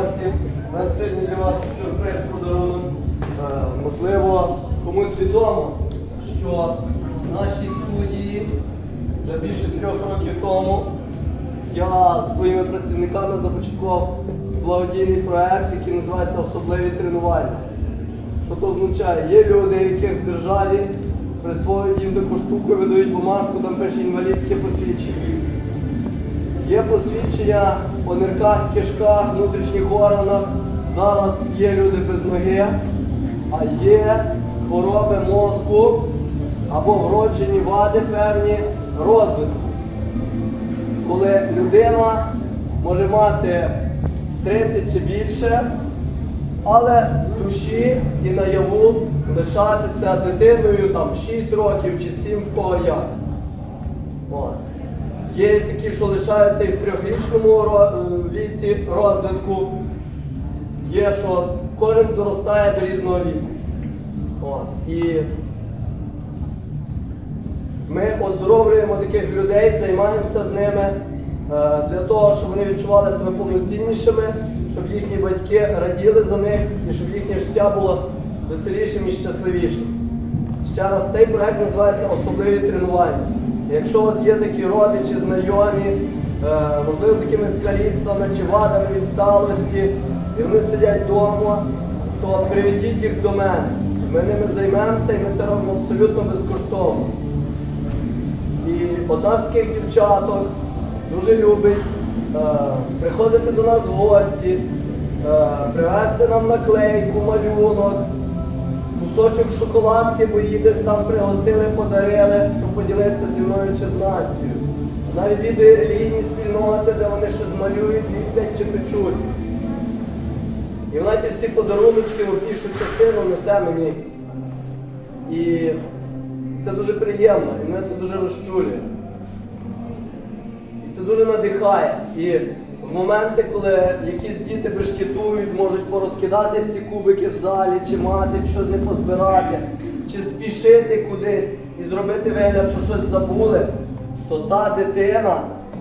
гості. У нас сьогодні для вас сюрприз подарунок. Е, Можливо, комусь відомо, що в нашій студії вже більше трьох років тому я своїми працівниками започаткував благодійний проект, який називається Особливі тренування. Що то означає? Є люди, яких в державі присвоюють їм таку штуку, видають бумажку, там пише інвалідське посвідчення. Є посвідчення по нирках, кишках, внутрішніх органах. Зараз є люди без ноги, а є хвороби мозку або вроджені вади певні розвитку. Коли людина може мати 30 чи більше, але душі і наяву лишатися дитиною там 6 років чи 7 в кого як. Є такі, що лишаються і в трьохрічному е, віці розвитку. Є, що кожен доростає до різного віку. От. І ми оздоровлюємо таких людей, займаємося з ними е, для того, щоб вони відчували себе повноціннішими, щоб їхні батьки раділи за них і щоб їхнє життя було веселішим і щасливішим. Ще раз, цей проект називається Особливі тренування. Якщо у вас є такі родичі, знайомі, е, можливо, з якимись каліцтвами чи вадами відсталості, і вони сидять вдома, то приведіть їх до мене. Ми ними займемося і ми це робимо абсолютно безкоштовно. І одна з таких дівчаток дуже любить е, приходити до нас в гості, е, привезти нам наклейку, малюнок, кусочок шоколадки, бо її десь там пригостили, подарили, щоб поділитися зі мною чи з Настю. Вона відвідує релігійні спільноти, де вони щось малюють, ліплять чи печуть. І вона ті всі подаруночки, ну, більшу частину несе мені. І це дуже приємно, і мене це дуже розчулює. І це дуже надихає. І в моменти, коли якісь діти бешкетують, можуть порозкидати всі кубики в залі, чи мати щось не позбирати, чи спішити кудись і зробити вигляд, що щось забули, то та дитина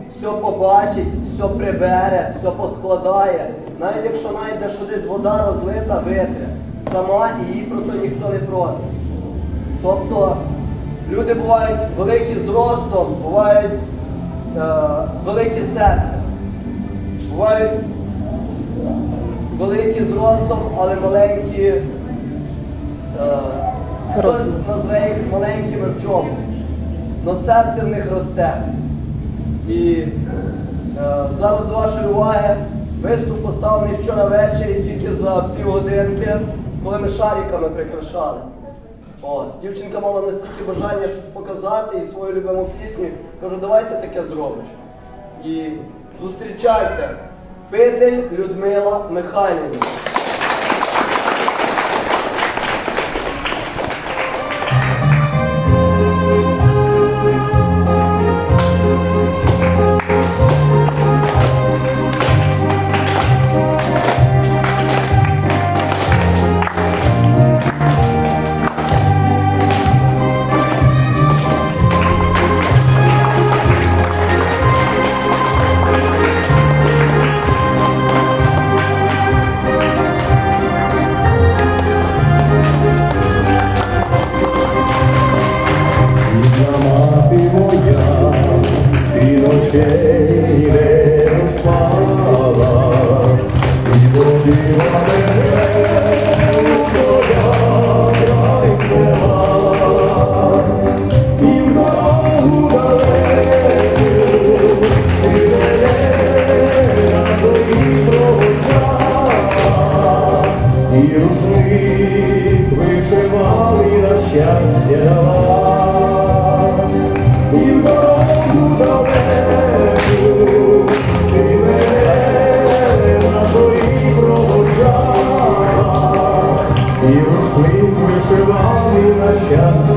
все побачить, все прибере, все поскладає. Навіть якщо знайде, що десь вода розлита, витре. Сама і її про то ніхто не просить. Тобто люди бувають великі з ростом, бувають е, великі серцем. Бувають великі з ростом, але маленькі. Е, хтось назве їх маленькими в чому. Но серце в них росте. І е, зараз до вашої уваги виступ поставлений вчора ввечері тільки за півгодинки, коли ми шариками прикрашали. О, дівчинка мала настільки бажання щось показати і свою любиму пісню. Кажу, давайте таке зробиш. І зустрічайте Питель Людмила Михайлівна. Yeah.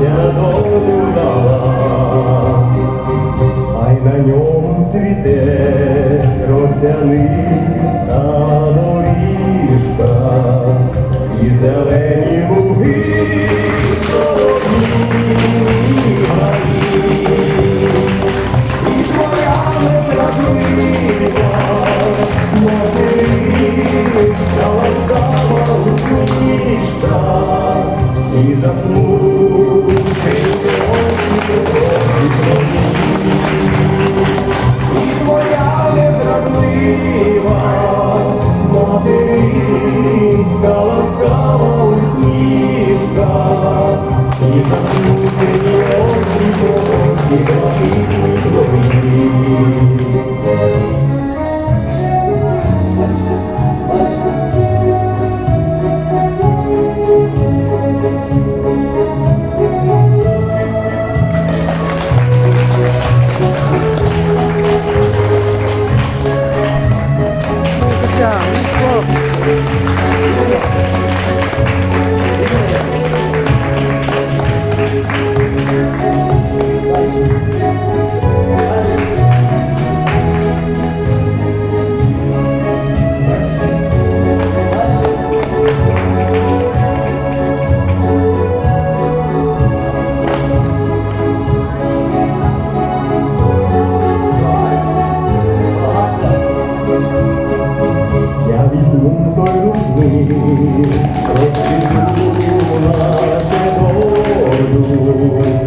я долю дала, а й на ньому цвіте росяниста доріжка і зелені луги. Та ласкава усмішка і засму. Улыбка, скала усмішка, і забути ні одного, і Lord.